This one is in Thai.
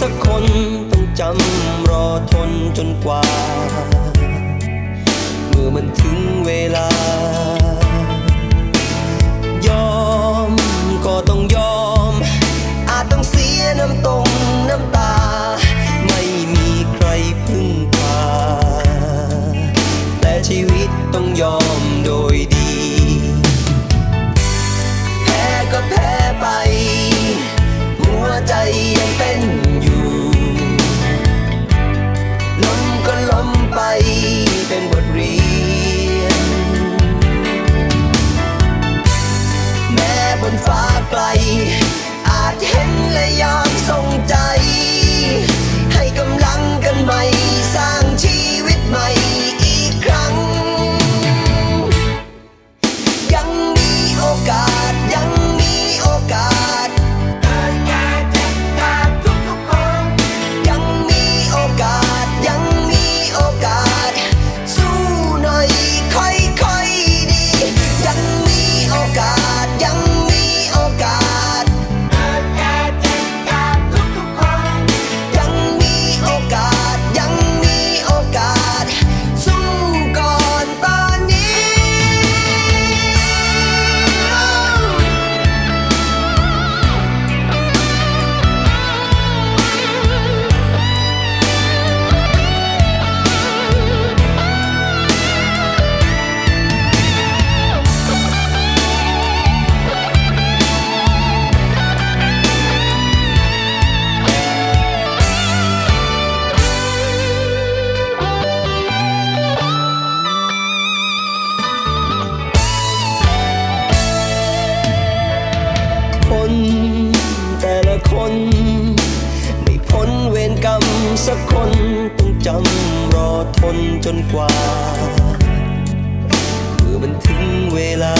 สักคนต้องจำรอทนจนกว่า เมื่อมันถึงเวลา สักคนต้องจำรอทนจนกว่า เมื่อมันถึงเวลา